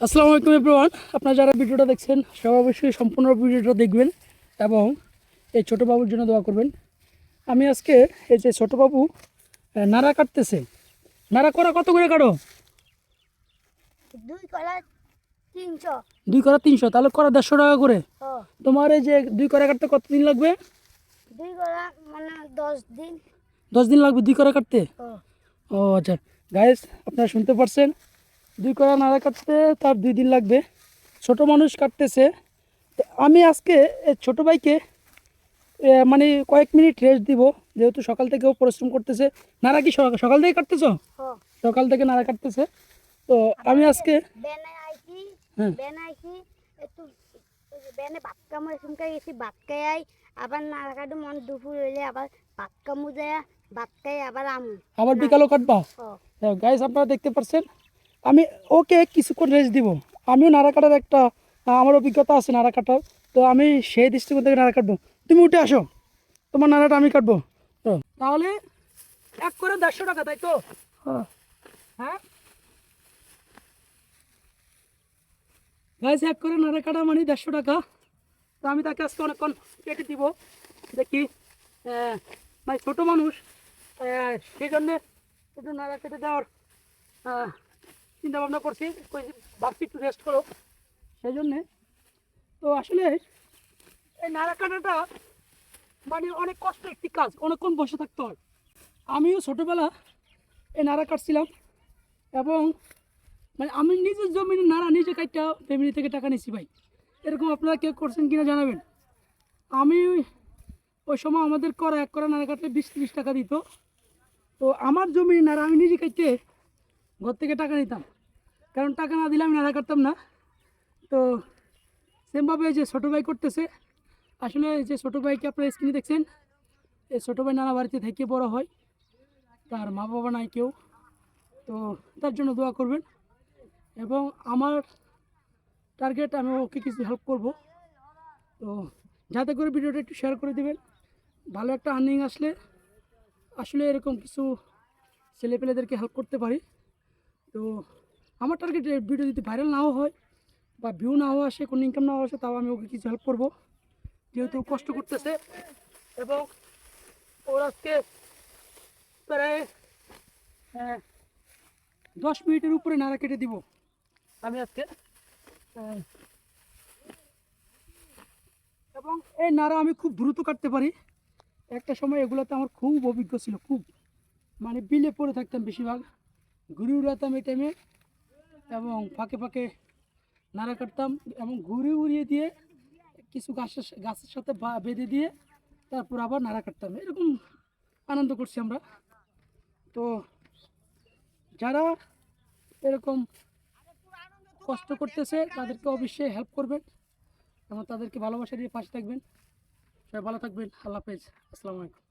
আসসালামু আলাইকুম এভরিওয়ান। আপনারা যারা ভিডিওটা দেখছেন সবাই অবশ্যই সম্পূর্ণ ভিডিওটা দেখবেন এবং এই ছোটো বাবুর জন্য দোয়া করবেন। আমি আজকে এই যে ছোটো বাবু নাড়া কাটতেছে। নাড়া করা কত করে কাটো? দুই কলা তিনশো। দুই করা তিনশো তাহলে করা দেড়শো টাকা করে। তোমার এই যে দুই করা কাটতে কত দিন লাগবে? দুই কলা মানে দশ দিন। দশ দিন লাগবে দুই করা কাটতে? ও। ও আচ্ছা। গাইস আপনারা শুনতে পারছেন? দুই কড়া নাড়া কাটতে তার দুই দিন লাগবে। ছোট মানুষ কাটতেছে। তো আমি আজকে এই ছোটো ভাইকে মানে কয়েক মিনিট রেস্ট দিব যেহেতু সকাল থেকেও পরিশ্রম করতেছে। নাড়া কি সকাল থেকে কাটতেছ? সকাল থেকে নাড়া কাটতেছে। তো আমি আজকে হ্যাঁ। আবার নাড়াকাটু মন দুপুর হইলে আবার আবার আমু। আবার বিকালও কাটবা? গাইস আপনারা দেখতে পাচ্ছেন আমি ওকে কিছুক্ষণ রেস্ট দিব। আমিও নাড়া কাটার একটা আমার অভিজ্ঞতা আছে নাড়া কাটার। তো আমি সেই দৃষ্টিকোণ থেকে নাড়া কাটবো। তুমি উঠে আসো। তোমার নাড়াটা আমি কাটবো। তো তাহলে এক করে দেড়শো টাকা তাই তো? হ্যাঁ। গাইস এক করে নাড়া কাটা মানে দেড়শো টাকা। তো আমি তাকে আজকে অনেকক্ষণ কেটে দিব। দেখি মানে ছোটো মানুষ সেই জন্যে একটু নাড়া কেটে দেওয়ার চিন্তা ভাবনা করছি ভাবছি একটু রেস্ট করো। সেই জন্যে তো আসলে এই নাড়া কাটাটা মানে অনেক কষ্ট একটি কাজ, অনেকক্ষণ বসে থাকতে হয়। আমিও ছোটোবেলা এই নাড়া কাটছিলাম এবং মানে আমি নিজের জমিনে নাড়া নিজে কাটটা ফ্যামিলি থেকে টাকা নিছি ভাই। এরকম আপনারা কেউ করছেন কিনা জানাবেন। আমি ওই সময় আমাদের করা এক করা নাড়া কাটলে বিশ ত্রিশ টাকা দিত। তো আমার জমি নাড়া আমি নিজে কাটতে ঘর থেকে টাকা নিতাম। কারণ টাকা না দিলে আমি নাড়া কাটতাম না। তো সেমভাবে যে ছোটো ভাই করতেছে, আসলে যে ছোটো ভাইকে আপনারা স্ক্রিনে দেখছেন, এই ছোটো ভাই নানা বাড়িতে থেকে বড় হয়, তার মা বাবা নাই কেউ, তো তার জন্য দোয়া করবেন। এবং আমার টার্গেট আমি ওকে কিছু হেল্প করব। তো যাতে করে ভিডিওটা একটু শেয়ার করে দেবেন, ভালো একটা আর্নিং আসলে আসলে এরকম কিছু ছেলেপেলেদেরকে হেল্প করতে পারি। তো আমার টার্গেট ভিডিও যদি ভাইরাল নাও হয় বা ভিউ নাও আসে কোনো ইনকাম নাও আসে তাও আমি ওকে কিছু হেল্প করব। যেহেতু কষ্ট করতেছে এবং ওর আজকে প্রায় আহ, দশ মিনিটের উপরে নাড়া কেটে দিব। আমি আজকে এবং এই নাড়া আমি খুব দ্রুত কাটতে পারি। একটা সময় এগুলোতে আমার খুব অভিজ্ঞ ছিল খুব। মানে বিলে পড়ে থাকতাম বেশিরভাগ। ঘুরে উড়াতাম এই টাইমে এবং ফাঁকে ফাঁকে নাড়া কাটতাম এবং ঘুরে উড়িয়ে দিয়ে কিছু গাছের গাছের সাথে বেঁধে দিয়ে তারপর আবার নাড়া কাটতাম। এরকম আনন্দ করছি আমরা। তো যারা এরকম কষ্ট করতেছে, তাদেরকে অবশ্যই হেল্প করবেন এবং তাদেরকে ভালোবাসা দিয়ে পাশে থাকবেন। সবাই ভালো থাকবেন। আল্লাহ হাফেজ। আসসালামু আলাইকুম।